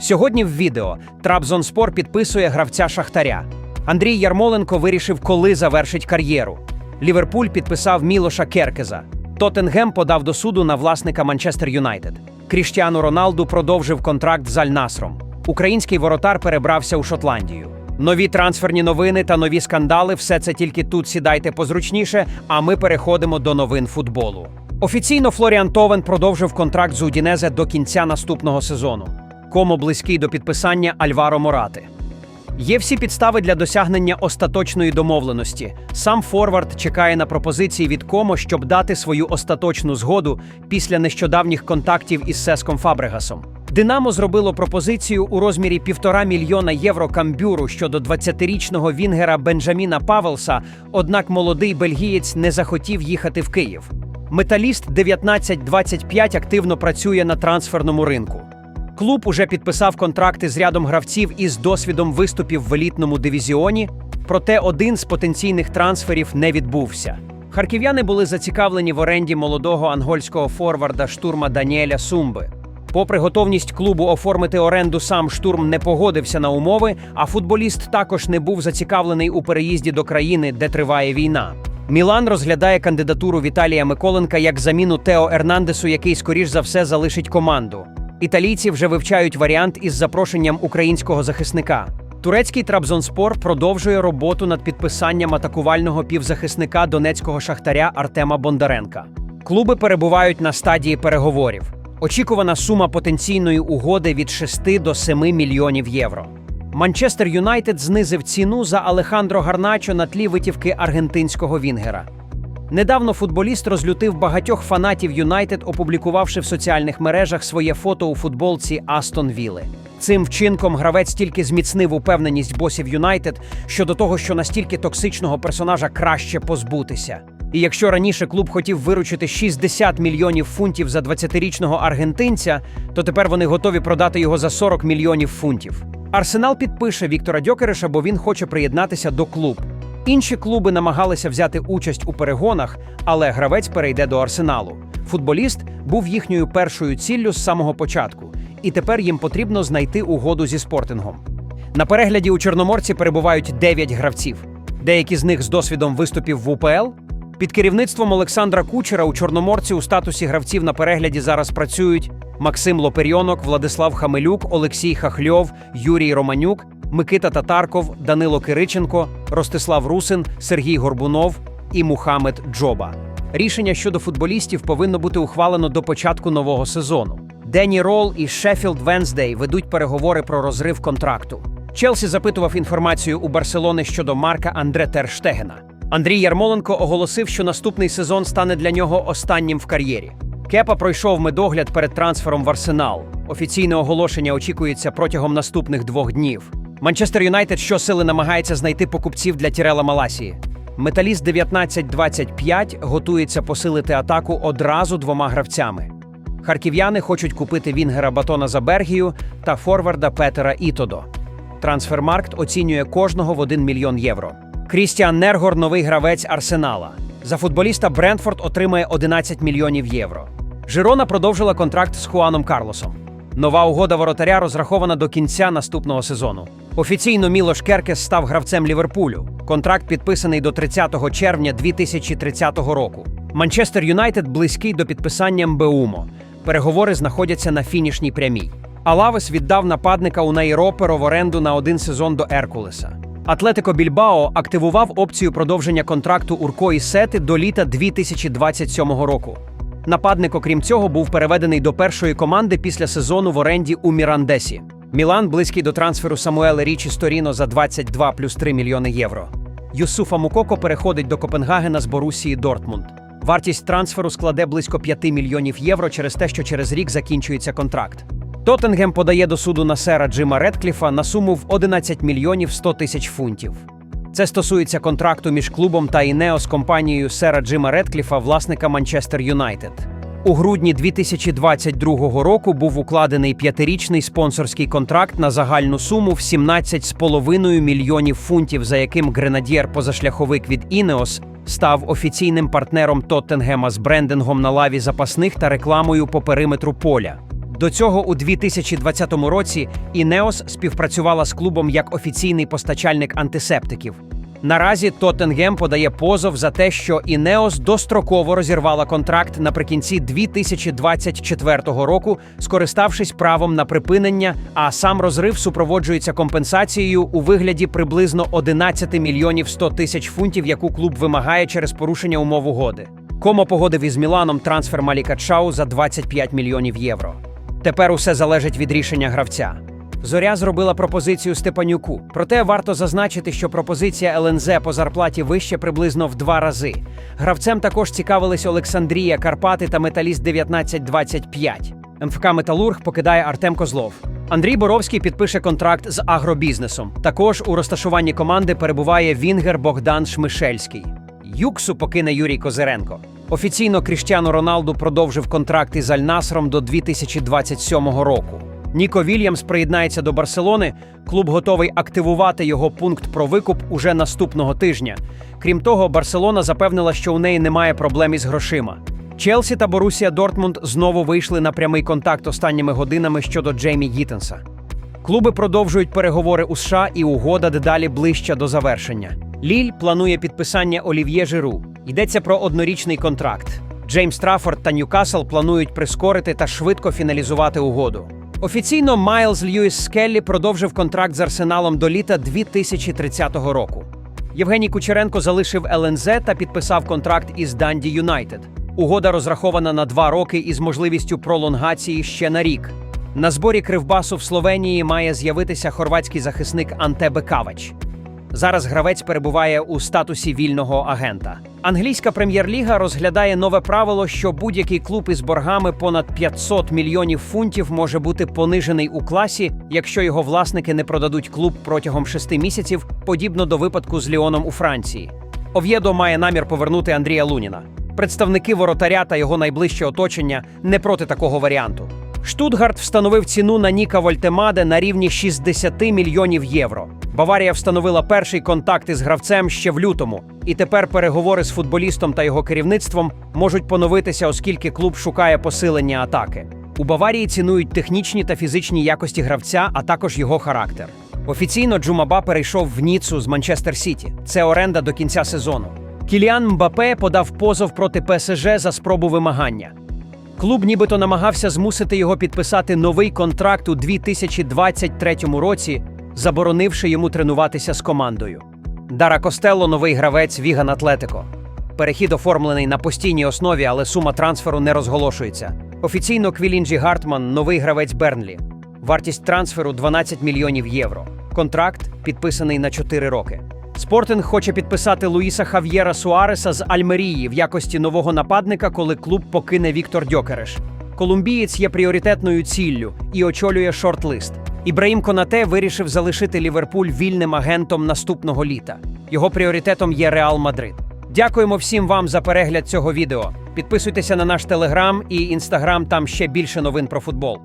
Сьогодні в відео Трабзонспор підписує гравця Шахтаря. Андрій Ярмоленко вирішив, коли завершить кар'єру. Ліверпуль підписав Мілоша Керкеза. Тоттенгем подав до суду на власника Манчестер Юнайтед. Кріштіану Роналду продовжив контракт з Аль-Насром. Український воротар перебрався у Шотландію. Нові трансферні новини та нові скандали все це тільки тут сідайте позручніше, а ми переходимо до новин футболу. Офіційно Флоріан Товен продовжив контракт з Удінезе до кінця наступного сезону. Кому близький до підписання Альваро Морати. Є всі підстави для досягнення остаточної домовленості. Сам Форвард чекає на пропозиції від Комо, щоб дати свою остаточну згоду після нещодавніх контактів із Сеском Фабрегасом. Динамо зробило пропозицію у розмірі півтора мільйона євро камбюру щодо 20-річного вінгера Бенджаміна Павелса, однак молодий бельгієць не захотів їхати в Київ. Металіст 1925 активно працює на трансферному ринку. Клуб уже підписав контракти з рядом гравців із досвідом виступів в елітному дивізіоні, проте один з потенційних трансферів не відбувся. Харків'яни були зацікавлені в оренді молодого ангольського форварда штурма Даніеля Сумби. Попри готовність клубу оформити оренду, сам штурм не погодився на умови, а футболіст також не був зацікавлений у переїзді до країни, де триває війна. Мілан розглядає кандидатуру Віталія Миколенка як заміну Тео Ернандесу, який скоріш за все залишить команду. Італійці вже вивчають варіант із запрошенням українського захисника. Турецький Трабзонспор продовжує роботу над підписанням атакувального півзахисника донецького шахтаря Артема Бондаренка. Клуби перебувають на стадії переговорів. Очікувана сума потенційної угоди від 6 до 7 мільйонів євро. Манчестер Юнайтед знизив ціну за Алехандро Гарначо на тлі витівки аргентинського вінгера. Недавно футболіст розлютив багатьох фанатів Юнайтед, опублікувавши в соціальних мережах своє фото у футболці Астон Вілли. Цим вчинком гравець тільки зміцнив упевненість босів Юнайтед щодо того, що настільки токсичного персонажа краще позбутися. І якщо раніше клуб хотів виручити 60 мільйонів фунтів за 20-річного аргентинця, то тепер вони готові продати його за 40 мільйонів фунтів. Арсенал підпише Віктора Дьокереша, бо він хоче приєднатися до клуб. Інші клуби намагалися взяти участь у перегонах, але гравець перейде до арсеналу. Футболіст був їхньою першою ціллю з самого початку, і тепер їм потрібно знайти угоду зі спортингом. На перегляді у Чорноморці перебувають 9 гравців. Деякі з них з досвідом виступів в УПЛ. Під керівництвом Олександра Кучера у Чорноморці у статусі гравців на перегляді зараз працюють Максим Лоперйонок, Владислав Хамелюк, Олексій Хахльов, Юрій Романюк, Микита Татарков, Данило Кириченко, Ростислав Русин, Сергій Горбунов і Мухамед Джоба. Рішення щодо футболістів повинно бути ухвалено до початку нового сезону. Денні Рол і Шеффілд Венздей ведуть переговори про розрив контракту. Челсі запитував інформацію у Барселони щодо Марка Андре Терштегена. Андрій Ярмоленко оголосив, що наступний сезон стане для нього останнім в кар'єрі. Кепа пройшов медогляд перед трансфером в Арсенал. Офіційне оголошення очікується протягом наступних двох днів. Манчестер Юнайтед щосили намагається знайти покупців для Тірела Маласії. Металіст 1925 готується посилити атаку одразу двома гравцями. Харків'яни хочуть купити Вінгера Батона за Бергію та форварда Петера Ітодо. Трансфермаркт оцінює кожного в 1 мільйон євро. Крістіан Нергор новий гравець Арсенала. За футболіста Брентфорд отримає 11 мільйонів євро. Жирона продовжила контракт з Хуаном Карлосом. Нова угода воротаря розрахована до кінця наступного сезону. Офіційно Мілош Керкес став гравцем Ліверпулю. Контракт підписаний до 30 червня 2030 року. Манчестер Юнайтед близький до підписання МБУМО. Переговори знаходяться на фінішній прямій. Алавес віддав нападника у Найроперо в оренду на один сезон до Еркулеса. Атлетико Більбао активував опцію продовження контракту Урко і Сети до літа 2027 року. Нападник, окрім цього, був переведений до першої команди після сезону в оренді у Мірандесі. Мілан близький до трансферу Самуеле Річі Сторіно за 22 плюс 3 мільйони євро. Юсуфа Мукоко переходить до Копенгагена з Борусії Дортмунд. Вартість трансферу складе близько 5 мільйонів євро через те, що через рік закінчується контракт. Тоттенгем подає до суду на сера Джима Редкліфа на суму в 11 мільйонів 100 тисяч фунтів. Це стосується контракту між клубом та Інео з компанією сера Джима Редкліфа, власника Манчестер Юнайтед. У грудні 2022 року був укладений п'ятирічний спонсорський контракт на загальну суму в 17,5 мільйонів фунтів, за яким гренадєр-позашляховик від Інеос став офіційним партнером Тоттенгема з брендингом на лаві запасних та рекламою по периметру поля. До цього у 2020 році Інеос співпрацювала з клубом як офіційний постачальник антисептиків. Наразі Тоттенгем подає позов за те, що Інеос достроково розірвала контракт наприкінці 2024 року, скориставшись правом на припинення, а сам розрив супроводжується компенсацією у вигляді приблизно 11 мільйонів 100 тисяч фунтів, яку клуб вимагає через порушення умов угоди. Комо погодив із Міланом трансфер Маліка Чау за 25 мільйонів євро. Тепер усе залежить від рішення гравця. Зоря зробила пропозицію Степанюку. Проте варто зазначити, що пропозиція ЛНЗ по зарплаті вище приблизно в два рази. Гравцем також цікавились Олександрія, Карпати та Металіст 1925. МФК Металург покидає Артем Козлов. Андрій Боровський підпише контракт з агробізнесом. Також у розташуванні команди перебуває Вінгер Богдан Шмишельський. Юксу покине Юрій Козиренко. Офіційно Кріштіану Роналду продовжив контракт із Аль-Насром до 2027 року. Ніко Вільямс приєднається до Барселони. Клуб готовий активувати його пункт про викуп уже наступного тижня. Крім того, Барселона запевнила, що у неї немає проблем із грошима. Челсі та Борусія Дортмунд знову вийшли на прямий контакт останніми годинами щодо Джеймі Гіттенса. Клуби продовжують переговори у США і угода дедалі ближча до завершення. Ліль планує підписання Олів'є Жиру. Йдеться про однорічний контракт. Джеймс Траффорд та Ньюкасл планують прискорити та швидко фіналізувати угоду. Офіційно Майлз Льюіс Скеллі продовжив контракт з Арсеналом до літа 2030 року. Євгеній Кучеренко залишив ЛНЗ та підписав контракт із Данді Юнайтед. Угода розрахована на два роки із можливістю пролонгації ще на рік. На зборі Кривбасу в Словенії має з'явитися хорватський захисник Анте Бекавач. Зараз гравець перебуває у статусі вільного агента. Англійська прем'єр-ліга розглядає нове правило, що будь-який клуб із боргами понад 500 мільйонів фунтів може бути понижений у класі, якщо його власники не продадуть клуб протягом шести місяців, подібно до випадку з Ліоном у Франції. Ов'єдо має намір повернути Андрія Луніна. Представники воротаря та його найближче оточення не проти такого варіанту. Штутгарт встановив ціну на Ніка Вольтемаде на рівні 60 мільйонів євро. Баварія встановила перший контакт із гравцем ще в лютому, і тепер переговори з футболістом та його керівництвом можуть поновитися, оскільки клуб шукає посилення атаки. У Баварії цінують технічні та фізичні якості гравця, а також його характер. Офіційно Джумаба перейшов в Ніцу з Манчестер Сіті. Це оренда до кінця сезону. Кіліан Мбапе подав позов проти ПСЖ за спробу вимагання. Клуб нібито намагався змусити його підписати новий контракт у 2023 році, заборонивши йому тренуватися з командою. Дара Костелло новий гравець Віган Атлетико. Перехід оформлений на постійній основі, але сума трансферу не розголошується. Офіційно Квілінджі Гартман новий гравець Бернлі. Вартість трансферу 12 мільйонів євро. Контракт підписаний на 4 роки. Спортинг хоче підписати Луїса Хав'єра Суареса з Альмерії в якості нового нападника, коли клуб покине Віктор Дьокереш. Колумбієць є пріоритетною ціллю і очолює шорт-лист. Ібраїм Конате вирішив залишити Ліверпуль вільним агентом наступного літа. Його пріоритетом є Реал Мадрид. Дякуємо всім вам за перегляд цього відео. Підписуйтеся на наш телеграм і інстаграм, там ще більше новин про футбол.